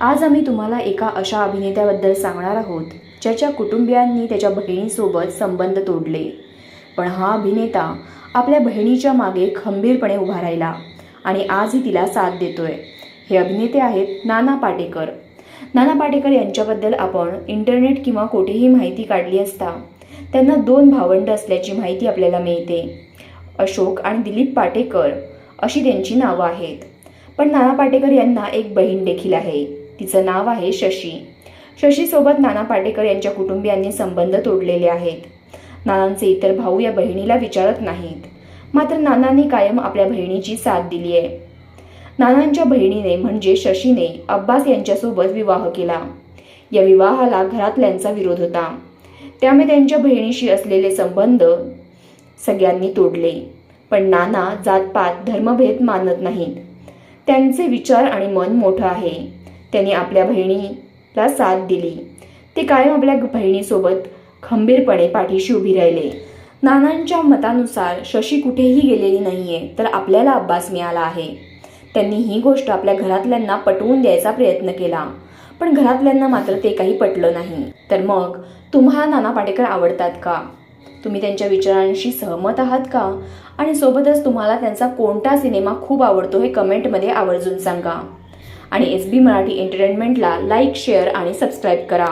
आज आम्ही तुम्हाला एका अशा अभिनेत्याबद्दल सांगणार आहोत ज्याच्या कुटुंबियांनी त्याच्या बहिणीसोबत संबंध तोडले. पण हा अभिनेता आपल्या बहिणीच्या मागे खंबीरपणे उभा राहिला आणि आजही तिला साथ देतोय. हे अभिनेते आहेत नाना पाटेकर. नाना पाटेकर यांच्याबद्दल आपण इंटरनेट किंवा कुठेही माहिती काढली असता त्यांना दोन भावंड असल्याची माहिती आपल्याला मिळते. अशोक आणि दिलीप पाटेकर अशी त्यांची नावं आहेत. पण नाना पाटेकर यांना एक बहीण देखील आहे. तिचं नाव आहे शशी. शशीसोबत नाना पाटेकर यांच्या कुटुंबियांनी संबंध तोडलेले आहेत. नानांचे इतर भाऊ या बहिणीला विचारत नाहीत. मात्र नानांनी कायम आपल्या बहिणीची साथ दिली आहे. नानांच्या बहिणीने म्हणजे शशीने अब्बास यांच्यासोबत विवाह केला. या विवाहाला घरातल्यांचा विरोध होता. त्यामुळे त्यांच्या बहिणीशी असलेले संबंध सगळ्यांनी तोडले. पण नाना जातपात धर्मभेद मानत नाहीत. त्यांचे विचार आणि मन मोठं आहे. त्यांनी आपल्या बहिणीला साथ दिली. ते कायम आपल्या बहिणीसोबत खंबीरपणे पाठीशी उभी राहिले. नानांच्या मतानुसार शशी कुठेही गेलेली नाही आहे तर आपल्याला अभ्यास मिळाला आहे. त्यांनी ही गोष्ट आपल्या घरातल्यांना पटवून द्यायचा प्रयत्न केला. पण घरातल्यांना मात्र ते काही पटलं नाही. तर मग तुम्हाला नाना पाटेकर आवडतात का? तुम्ही त्यांच्या विचारांशी सहमत आहात का? आणि सोबतच तुम्हाला त्यांचा कोणता सिनेमा खूप आवडतो हे कमेंटमध्ये आवर्जून सांगा. आणि एस बी मराठी एंटरटेनमेंटला लाईक शेअर आणि सबस्क्राईब करा.